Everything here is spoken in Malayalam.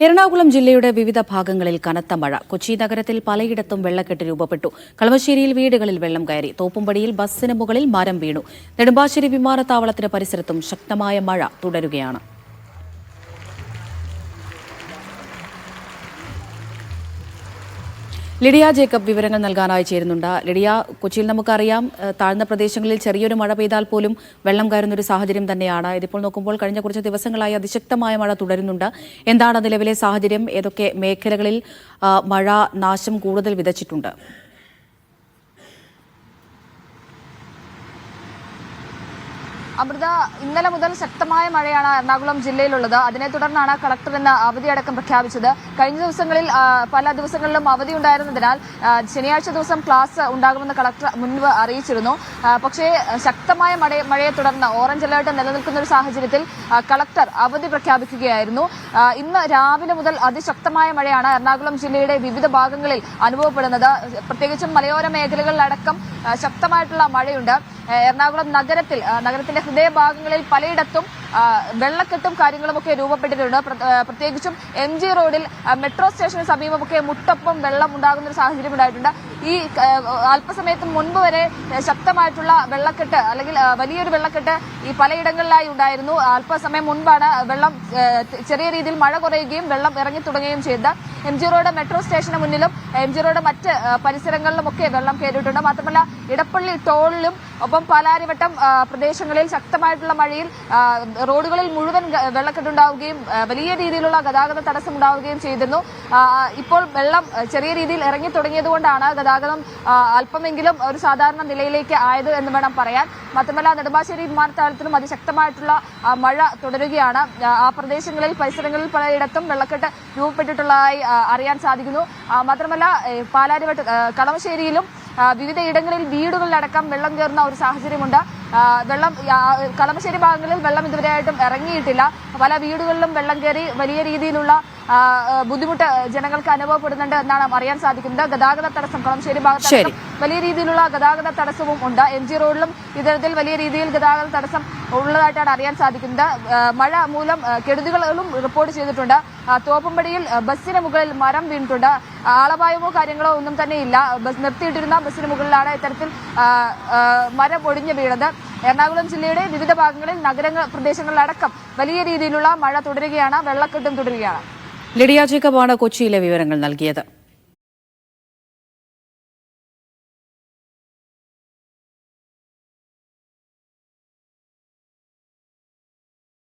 എറണാകുളം ജില്ലയുടെ വിവിധ ഭാഗങ്ങളിൽ കനത്ത മഴ. കൊച്ചി നഗരത്തിൽ പലയിടത്തും വെള്ളക്കെട്ട് രൂപപ്പെട്ടു. കളമശ്ശേരിയിൽ വീടുകളിൽ വെള്ളം കയറി. തോപ്പുംപടിയിൽ ബസ്സിന് മുകളിൽ മരം വീണു. നെടുമ്പാശ്ശേരി വിമാനത്താവളത്തിന് പരിസരത്തും ശക്തമായ മഴ തുടരുകയാണ്. ലിഡിയ ജേക്കബ് വിവരങ്ങൾ നൽകാനായി ചേരുന്നുണ്ട്. ലിഡിയ കൊച്ചിയിൽ നമുക്കറിയാം താഴ്ന്ന പ്രദേശങ്ങളിൽ ചെറിയൊരു മഴ പെയ്താൽ പോലും വെള്ളം കയറുന്ന ഒരു സാഹചര്യം തന്നെയാണ്. ഇതിപ്പോൾ നോക്കുമ്പോൾ കഴിഞ്ഞ കുറച്ച് ദിവസങ്ങളായി അതിശക്തമായ മഴ തുടരുന്നുണ്ട്. എന്താണ് നിലവിലെ സാഹചര്യം? ഏതൊക്കെ മേഖലകളിൽ മഴ നാശം കൂടുതൽ വിതച്ചിട്ടുണ്ട്? അമൃത ഇന്നലെ മുതൽ ശക്തമായ മഴയാണ് എറണാകുളം ജില്ലയിലുള്ളത്. അതിനെ തുടർന്നാണ് കളക്ടർ ഇന്ന് അവധിയടക്കം പ്രഖ്യാപിച്ചത്. കഴിഞ്ഞ ദിവസങ്ങളിൽ പല ദിവസങ്ങളിലും അവധി ഉണ്ടായിരുന്നതിനാൽ ശനിയാഴ്ച ദിവസം ക്ലാസ് ഉണ്ടാകുമെന്ന് കളക്ടർ മുൻപ് അറിയിച്ചിരുന്നു. പക്ഷേ ശക്തമായ മഴ മഴയെ തുടർന്ന് ഓറഞ്ച് അലേർട്ട് നിലനിൽക്കുന്ന ഒരു സാഹചര്യത്തിൽ കളക്ടർ അവധി പ്രഖ്യാപിക്കുകയായിരുന്നു. ഇന്ന് രാവിലെ മുതൽ അതിശക്തമായ മഴയാണ് എറണാകുളം ജില്ലയുടെ വിവിധ ഭാഗങ്ങളിൽ അനുഭവപ്പെടുന്നത്. പ്രത്യേകിച്ചും മലയോര മേഖലകളിലടക്കം ശക്തമായിട്ടുള്ള മഴയുണ്ട്. എറണാകുളം നഗരത്തിൽ നഗരത്തിന്റെ ഹൃദയഭാഗങ്ങളിൽ പലയിടത്തും വെള്ളക്കെട്ടും കാര്യങ്ങളുമൊക്കെ രൂപപ്പെട്ടിട്ടുണ്ട്. പ്രത്യേകിച്ചും എം ജി റോഡിൽ മെട്രോ സ്റ്റേഷന് സമീപമൊക്കെ മുട്ടൊപ്പം വെള്ളം ഉണ്ടാകുന്ന ഒരു സാഹചര്യം ഉണ്ടായിട്ടുണ്ട്. ഈ അല്പസമയത്തിന് മുൻപ് വരെ ശക്തമായിട്ടുള്ള വെള്ളക്കെട്ട് അല്ലെങ്കിൽ വലിയൊരു വെള്ളക്കെട്ട് ഈ പലയിടങ്ങളിലായി ഉണ്ടായിരുന്നു. അല്പസമയം മുൻപാണ് വെള്ളം ചെറിയ രീതിയിൽ മഴ കുറയുകയും വെള്ളം ഇറങ്ങി തുടങ്ങുകയും ചെയ്ത എം ജി റോഡ് മെട്രോ സ്റ്റേഷന് മുന്നിലും എം ജി റോഡ് മറ്റ് പരിസരങ്ങളിലും പരിസരങ്ങളിലുമൊക്കെ വെള്ളം കയറിയിട്ടുണ്ട്. മാത്രമല്ല ഇടപ്പള്ളി ടോളിലും ഒപ്പം പാലാരിവട്ടം പ്രദേശങ്ങളിൽ ശക്തമായിട്ടുള്ള മഴയിൽ റോഡുകളിൽ മുഴുവൻ വെള്ളക്കെട്ടുണ്ടാവുകയും വലിയ രീതിയിലുള്ള ഗതാഗത തടസ്സം ഉണ്ടാവുകയും ചെയ്തിരുന്നു ഇപ്പോൾ വെള്ളം ചെറിയ രീതിയിൽ ഇറങ്ങി തുടങ്ങിയതുകൊണ്ടാണ് ഗതാഗതം അല്പമെങ്കിലും ഒരു സാധാരണ നിലയിലേക്ക് ആയത് എന്ന് വേണം പറയാൻ. മാത്രമല്ല നെടുമ്പാശ്ശേരി വിമാനത്താവളത്തിലും അതിശക്തമായിട്ടുള്ള മഴ തുടരുകയാണ്. ആ, പ്രദേശങ്ങളിൽ പരിസരങ്ങളിൽ പലയിടത്തും വെള്ളക്കെട്ട് രൂപപ്പെട്ടിട്ടുള്ളതായി അറിയാൻ സാധിക്കുന്നു. മാത്രമല്ല പാലാരിവട്ട് കളമശ്ശേരിയിലും ആ, വിവിധ ഇടങ്ങളിൽ വീടുകളിലടക്കം വെള്ളം കയറുന്ന ഒരു സാഹചര്യമുണ്ട്. വെള്ളം കളമശ്ശേരി ഭാഗങ്ങളിൽ വെള്ളം ഇതുവരെയായിട്ടും ഇറങ്ങിയിട്ടില്ല. പല വീടുകളിലും വെള്ളം കയറി വലിയ രീതിയിലുള്ള ബുദ്ധിമുട്ട് ജനങ്ങൾക്ക് അനുഭവപ്പെടുന്നുണ്ട് എന്നാണ് അറിയാൻ സാധിക്കുന്നത്. ഗതാഗത തടസ്സം കളമശ്ശേരി ഭാഗത്ത് വലിയ രീതിയിലുള്ള ഗതാഗത തടസ്സവും ഉണ്ട്. എം ജി റോഡിലും ഇത്തരത്തിൽ വലിയ രീതിയിൽ ഗതാഗത തടസ്സം ഉള്ളതായിട്ടാണ് അറിയാൻ സാധിക്കുന്നത്. മഴ മൂലം കെടുതികളും റിപ്പോർട്ട് ചെയ്തിട്ടുണ്ട്. തോപ്പമ്പടിയിൽ തോപ്പുംപടിയിൽ ബസ്സിന് മുകളിൽ മരം വീണിട്ടുണ്ട്. ആളപായമോ കാര്യങ്ങളോ ഒന്നും തന്നെ ഇല്ല. ബസ് നിർത്തിയിട്ടിരുന്ന ബസ്സിന് മുകളിലാണ് ഇത്തരത്തിൽ മര ഒടിഞ്ഞു വീണത്. എറണാകുളം ജില്ലയുടെ വിവിധ ഭാഗങ്ങളിൽ നഗരങ്ങൾ പ്രദേശങ്ങളിലടക്കം വലിയ രീതിയിലുള്ള മഴ തുടരുകയാണ് വെള്ളക്കെട്ടും തുടരുകയാണ്. ലിഡിയ ജേക്കബാണ് കൊച്ചിയിലെ വിവരങ്ങൾ നൽകിയത്.